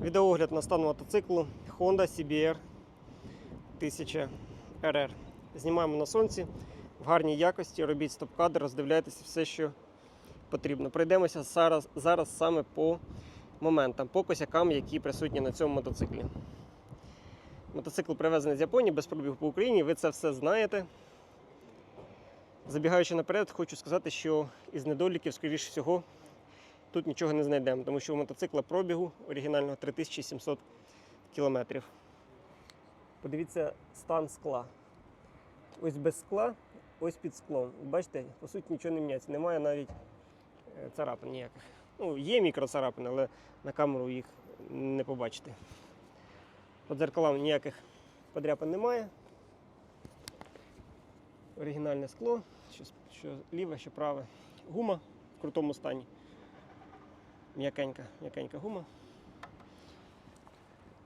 Відеогляд на стан мотоциклу Honda CBR 1000 RR. Знімаємо на сонці в гарній якості, робіть стоп-кадр, роздивляйтеся все, що потрібно. Пройдемося зараз, зараз саме по моментам, по косякам, які присутні на цьому мотоциклі. Мотоцикл привезений з Японії без пробігу по Україні, ви це все знаєте. Забігаючи наперед, хочу сказати, що із недоліків, скоріш всього, тут нічого не знайдемо, тому що у мотоцикла пробігу оригінального 3700 км. Подивіться стан скла. Ось без скла, ось під склом. Бачите, по суті нічого не міняється. Немає навіть е, царапин ніяких. Ну, є мікроцарапини, але на камеру їх не побачите. По дзеркалам ніяких подряпин немає. Оригінальне скло, що, що ліве, що праве. Гума в крутому стані. М'якенька, м'якенька гума.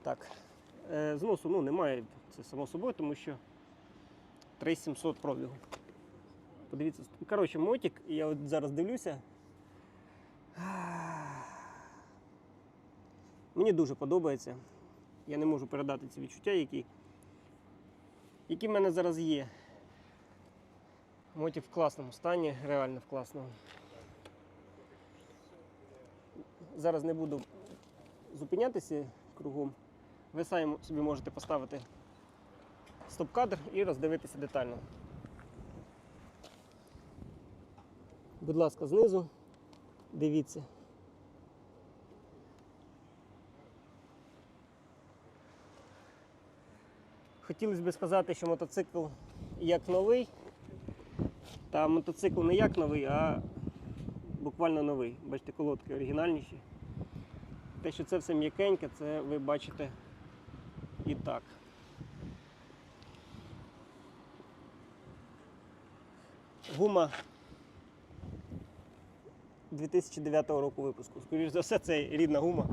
Так. Е, зносу ну, немає, це само собою, тому що 3700 пробігу. Подивіться, коротше, мотик, я от зараз дивлюся. Мені дуже подобається. Я не можу передати ці відчуття, які, які в мене зараз є. Мотик в класному стані, реально в класному. Зараз не буду зупинятися кругом. Ви самі собі можете поставити стоп-кадр і роздивитися детально. Будь ласка, знизу дивіться. Хотілося б сказати, що мотоцикл як новий, та мотоцикл не як новий, а буквально новий. Бачите, колодки оригінальніші. Те, що це все м'якеньке, це ви бачите і так. Гума 2009 року випуску. Скоріше за все, це рідна гума.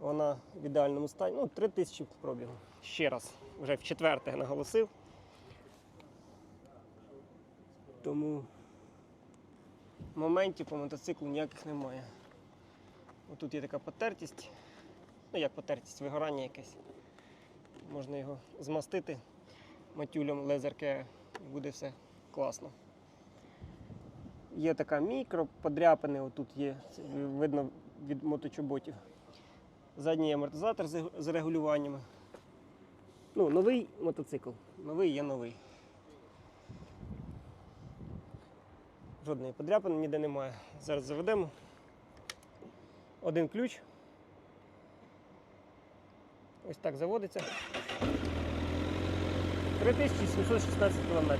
Вона в ідеальному стані. Ну, 3000 пробігу. Ще раз, вже в четверте наголосив. Тому моментів по мотоциклу ніяких немає. Отут є така потертість. Ну як потертість, вигорання якесь. Можна його змастити матюлем лезерке і буде все класно. Є така мікро, подряпини, отут є, видно від моточоботів. Задній амортизатор з регулюваннями. Ну, новий мотоцикл. Новий є новий. Жодної подряпини ніде немає. Зараз заведемо. Один ключ. Ось так заводиться. 3716 км.